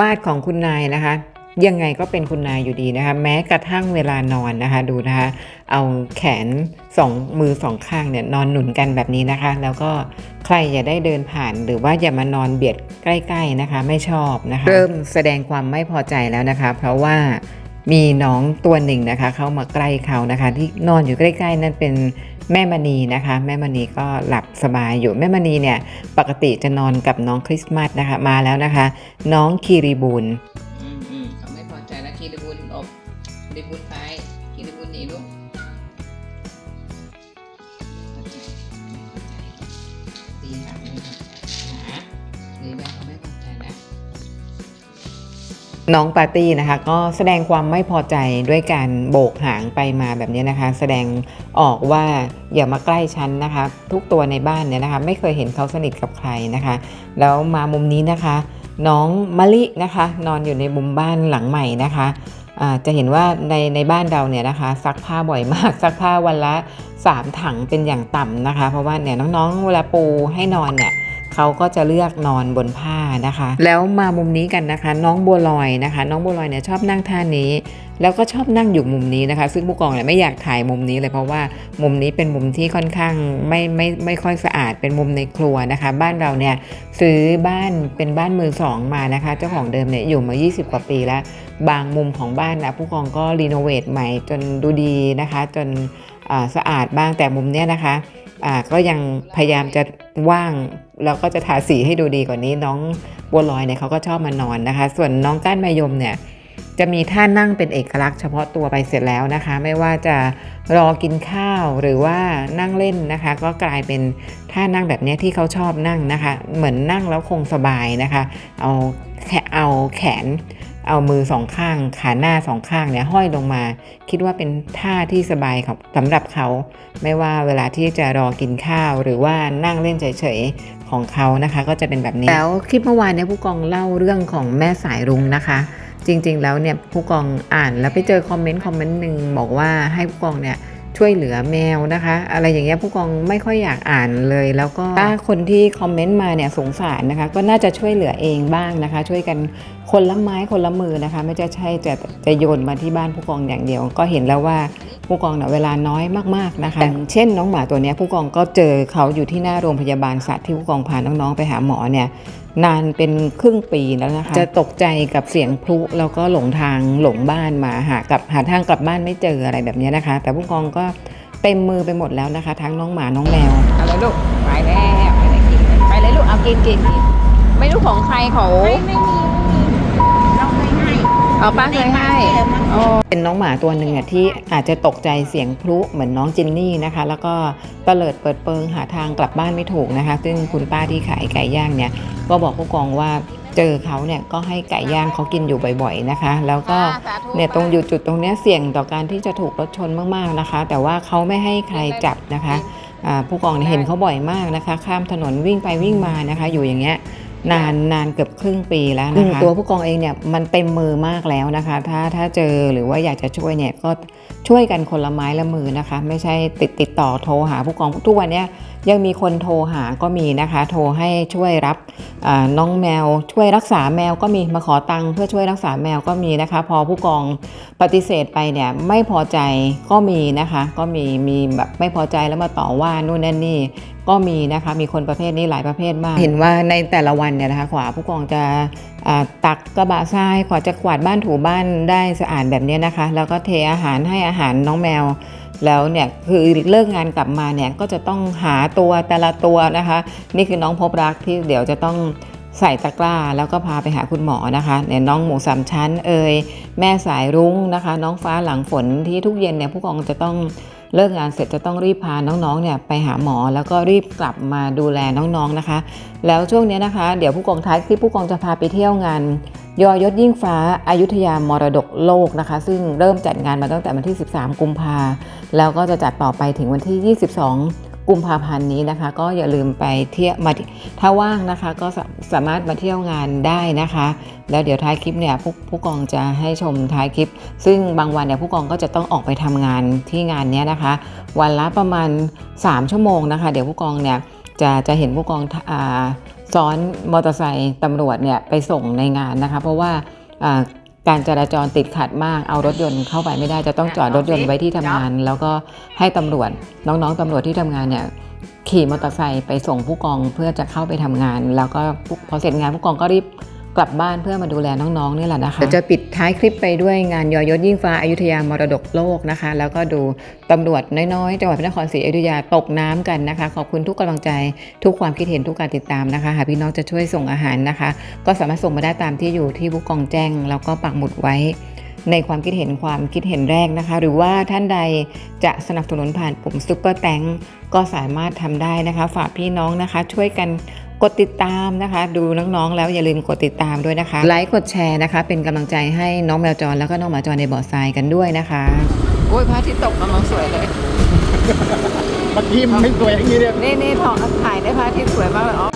มาดของคุณนายนะคะยังไงก็เป็นคุณนายอยู่ดีนะคะ แม้กระทั่งเวลานอนนะคะ ดูนะคะ เอาแขนสองมือสองข้างเนี่ยนอนหนุนกันแบบนี้นะคะ แล้วก็ใครอย่าได้เดินผ่านหรือว่าอย่ามานอนเบียดใกล้ ๆนะคะ ไม่ชอบนะคะ เริ่มแสดงความไม่พอใจแล้วนะคะ เพราะว่ามีน้องตัวหนึ่งนะคะ เข้ามาใกล้เขานะคะ ที่นอนอยู่ใกล้ ๆ นั่นเป็น แม่มณีนะคะ แม่มณีก็หลับสบายอยู่แม่มณีเนี่ยปกติจะนอนกับน้องคริสต์มาสนะคะมาแล้วนะคะ น้องคีรีบูลอืมอืมเขาไม่พอใจแล้วคีรีบูลอบคีรีบูลไปคีรีบูลหนีลูก น้องปาร์ตี้นะคะก็แสดงความไม่พอใจด้วยการโบกหางไปมาแบบนี้นะคะ แสดงออกว่าอย่ามาใกล้ฉันนะคะ ทุกตัวในบ้านเนี่ยนะคะ ไม่เคยเห็นเขาสนิทกับใครนะคะ แล้วมามุมนี้นะคะ น้องมะลินะคะ นอนอยู่ในมุมบ้านหลังใหม่นะคะจะเห็นว่าในในบ้านเราเนี่ยนะคะซักผ้าบ่อยมากซักผ้าวันละ 3 ถังเป็นอย่างต่ำนะคะ เพราะว่าเนี่ยน้องๆเวลาปูให้นอนเนี่ย เขาก็จะเลือกนอนบนผ้านะคะ แล้วมามุมนี้กันนะคะ น้องบัวลอยนะคะ น้องบัวลอยเนี่ยชอบนั่งท่านี้ แล้วก็ชอบนั่งอยู่มุมนี้นะคะ ซึ่งผู้กองเนี่ยไม่อยากถ่ายมุมนี้เลยเพราะว่ามุมนี้เป็นมุมที่ค่อนข้างไม่ไม่ไม่ค่อยสะอาดเป็นมุมในครัวนะคะ บ้านเราเนี่ยซื้อบ้านเป็นบ้านมือสองมานะคะ เจ้าของเดิมเนี่ยอยู่มา 20 กว่าปีแล้ว บางมุมของบ้านนะผู้กองก็รีโนเวทใหม่จนดูดีนะคะ จนสะอาดบ้างแต่มุมเนี้ยนะคะ อ่าก็ยังพยายามจะว่างแล้วก็จะทาสีให้ดูดีกว่านี้ น้องบัวลอยเนี่ยเขาก็ชอบมานอนนะคะ ส่วนน้องก้านมายมเนี่ยจะมีท่านั่งเป็นเอกลักษณ์เฉพาะตัวไปเสร็จแล้วนะคะ ไม่ว่าจะรอกินข้าวหรือว่านั่งเล่นนะคะ ก็กลายเป็นท่านั่งแบบนี้ที่เขาชอบนั่งนะคะ เหมือนนั่งแล้วคงสบายนะคะ เอาแขเอาแขน เอามือสองข้าง ขาหน้าสองข้างเนี่ยห้อยลงมา คิดว่าเป็นท่าที่สบายครับสำหรับเขา ไม่ว่าเวลาที่จะรอกินข้าว หรือว่านั่งเล่นเฉยๆของเขานะคะ ก็จะเป็นแบบนี้ แล้วคลิปเมื่อวานเนี่ยผู้กองเล่าเรื่องของแม่สายรุ้งนะคะ จริงๆแล้วเนี่ยผู้กองอ่านแล้วไปเจอคอมเมนต์คอมเมนต์หนึ่งบอกว่าให้ผู้กองเนี่ยช่วยเหลือแมวนะคะ อะไรอย่างเงี้ยผู้กองไม่ค่อยอยากอ่านเลย แล้วก็ถ้าคนที่คอมเมนต์มาเนี่ยสงสารนะคะ ก็น่าจะช่วยเหลือเองบ้างนะคะ ช่วยกัน คนละไม้คนละมือนะคะ ไม่จะใช่จะจะโยนมาที่บ้านผู้กองอย่างเดียว ก็เห็นแล้วว่าผู้กองเนี่ยเวลาน้อยมากๆนะคะอย่างเช่นน้องหมาตัวเนี้ยผู้กองก็เจอเขาอยู่ที่หน้าโรงพยาบาลสัตว์ที่ผู้กองพาน้องๆไปหาหมอเนี่ยนานเป็นครึ่งปีแล้วนะคะ จะตกใจกับเสียงพลุแล้วก็หลงทางหลงบ้านมาหากลับหาทางกลับบ้านไม่เจออะไรแบบนี้นะคะ แต่ผู้กองก็เต็มมือไปหมดแล้วนะคะ ทั้งน้องหมาน้องแมวเอาเลยลูกไปแล้วไปเลยกินไปเลยลูกเอากินกินกินไม่รู้ของใครเขาไม่ไม่มีไม่มีเราเคยให้ เอาป้าเคยให้โอ้เป็นน้องหมาตัวหนึ่งอะที่อาจจะตกใจเสียงพลุเหมือนน้องจินนี่นะคะ แล้วก็เตลิดเปิดเปิงหาทางกลับบ้านไม่ถูกนะคะ ซึ่งคุณป้าที่ขายไก่ย่างเนี่ยก็บอกผู้กองว่าเจอเขาเนี่ยก็ให้ไก่ย่างเขากินอยู่บ่อยๆนะคะ แล้วก็สาธุเนี่ยตรงอยู่จุดตรงเนี้ยเสี่ยงต่อการที่จะถูกรถชนมากๆนะคะ แต่ว่าเขาไม่ให้ใครจับนะคะอ่าผู้กองเนี่ยเห็นเขาบ่อยมากนะคะ ข้ามถนนวิ่งไปวิ่งมานะคะ อยู่อย่างเงี้ย นานนานเกือบครึ่งปีแล้วนะคะตัวผู้กองเองเนี่ยมันเต็มมือมากแล้วนะคะ ถ้าถ้าเจอหรือว่าอยากจะช่วยเนี่ยก็ช่วยกันคนละไม้ละมือนะคะ ไม่ใช่ติดติดต่อโทรหาผู้กองทุกวันเนี้ยยังมีคนโทรหาก็มีนะคะ โทรให้ช่วยรับน้องแมว ช่วยรักษาแมวก็มีมาขอตังค์เพื่อช่วยรักษาแมวก็มีนะคะ พอผู้กองปฏิเสธไปเนี่ยไม่พอใจก็มีนะคะ ก็มีมีแบบไม่พอใจแล้วมาต่อว่านู่นนั่นนี่ ก็มีนะคะมีคนประเภทนี้หลายประเภทมาก เห็นว่าในแต่ละวันเนี่ยนะคะขวาผู้กองจะตักกระบะทรายขวาจะกวาดบ้านถูบ้านได้สะอาดแบบนี้นะคะ แล้วก็เทอาหารให้อาหารน้องแมว แล้วเนี่ยคือเลิกงานกลับมาเนี่ยก็จะต้องหาตัวแต่ละตัวนะคะ นี่คือน้องพบรักที่เดี๋ยวจะต้องใส่ตะกร้าแล้วก็พาไปหาคุณหมอนะคะเนี่ยน้องหมูสามชั้นเอ่ยแม่สายรุ้งนะคะ น้องฟ้าหลังฝนที่ทุกเย็นเนี่ยผู้กองจะต้อง เลิกงานเสร็จจะต้องรีบพาน้องๆเนี่ยไปหาหมอแล้วก็รีบกลับมาดูแลน้องๆนะคะ แล้วช่วงเนี้ยนะคะ เดี๋ยวผู้กองท้ายที่ผู้กองจะพาไปเที่ยวงานยอยศยิ่งฟ้าอายุทยามรดกโลกนะคะ ซึ่งเริ่มจัดงานมาตั้งแต่วันที่ 13 กุมภาแล้วก็จะจัดต่อไปถึงวันที่ 22 กุมภาพันธ์นี้นะคะ ก็อย่าลืมไปเที่ยวมาถ้าว่างนะคะก็สาสามารถมาเที่ยวงานได้นะคะ แล้วเดี๋ยวท้ายคลิปเนี่ยผู้ผู้กองจะให้ชมท้ายคลิป ซึ่งบางวันเนี่ยผู้กองก็จะต้องออกไปทำงานที่งานเนี้ยนะคะ วันละประมาณ 3 ชั่วโมงนะคะ เดี๋ยวผู้กองเนี่ยจะจะเห็นผู้กองอ่าซ้อนมอเตอร์ไซค์ตำรวจเนี่ยไปส่งในงานนะคะ เพราะว่า การจราจรติดขัดมาก เอารถยนต์เข้าไปไม่ได้ จะต้องจอดรถยนต์ไว้ที่ทำงาน แล้วก็ให้ตำรวจน้องๆตำรวจที่ทำงานเนี่ยขี่มอเตอร์ไซค์ไปส่งผู้กองเพื่อจะเข้าไปทำงาน แล้วก็พอเสร็จงานผู้กองก็รีบ กลับบ้านเพื่อมาดูแลน้องๆนี่แหละนะคะจะปิดท้ายคลิปไปด้วยงานยอยศยิ่งฟ้าอายุทยามรดกโลกนะคะ แล้วก็ดูตำรวจน้อยๆจังหวัดพระนครศรีอยุธยาตกน้ำกันนะคะ ขอบคุณทุกกำลังใจทุกความคิดเห็นทุกการติดตามนะคะหากพี่น้องจะช่วยส่งอาหารนะคะ ก็สามารถส่งมาได้ตามที่อยู่ที่ผู้กองแจ้งแล้วก็ปักหมุดไว้ในความคิดเห็นความคิดเห็นแรกนะคะ หรือว่าท่านใดจะสนับสนุนผ่านปุ่มซุปเปอร์แตงก็สามารถทำได้นะคะ ฝากพี่น้องนะคะ ช่วยกัน กดติดตามนะคะ ดูน้องๆ แล้วอย่าลืมกดติดตามด้วยนะคะ ไลค์กดแชร์นะคะ เป็นกำลังใจให้น้องแมวจรแล้วก็น้องหมาจรในบ่อทรายกันด้วยนะคะ โอ้ยพระอาทิตย์ตกน้องๆสวยเลยเมื่อกี้มันไม่สวยอย่างนี้เลย นี่นี่ทองถ่ายได้พระอาทิตย์สวยมากเลยอ๋อ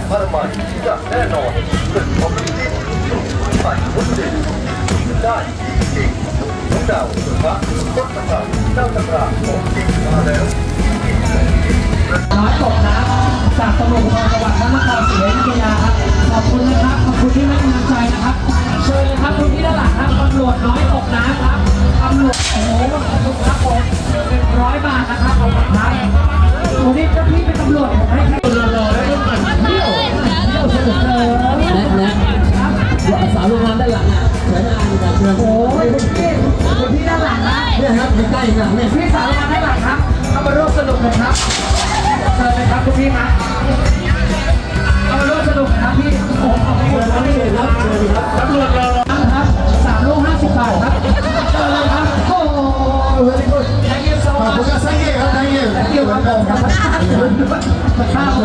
ถูกหลักอนามัยอย่างแน่นอนเกิดความรู้ที่สุดใส่คนเด่นได้จริงน้องดาวสุภาพต้นตำรับเจ้าตำราของจริงมาแล้วน้อยตกน้ำจากตำรวจภูธรจังหวัดพระนครศรีอยุธยาครับขอบคุณนะครับขอบคุณ เนี่ยครับใกล้ๆหลังเนี่ยพี่สาวโรงงานด้านหลังครับเข้ามาร่วมสนุกกันครับเชิญเลยครับคุณพี่ครับเอามาร่วมสนุกนะครับพี่โอ้โหขอบคุณครับพี่ครับเชิญครับตำรวจรอครับสามลูกห้าสิบบาทครับเชิญเลยครับโอ้โห very good thank you so much ขอบคุณครับ thank you ครับ thank you thank you ครับผมครับข้าว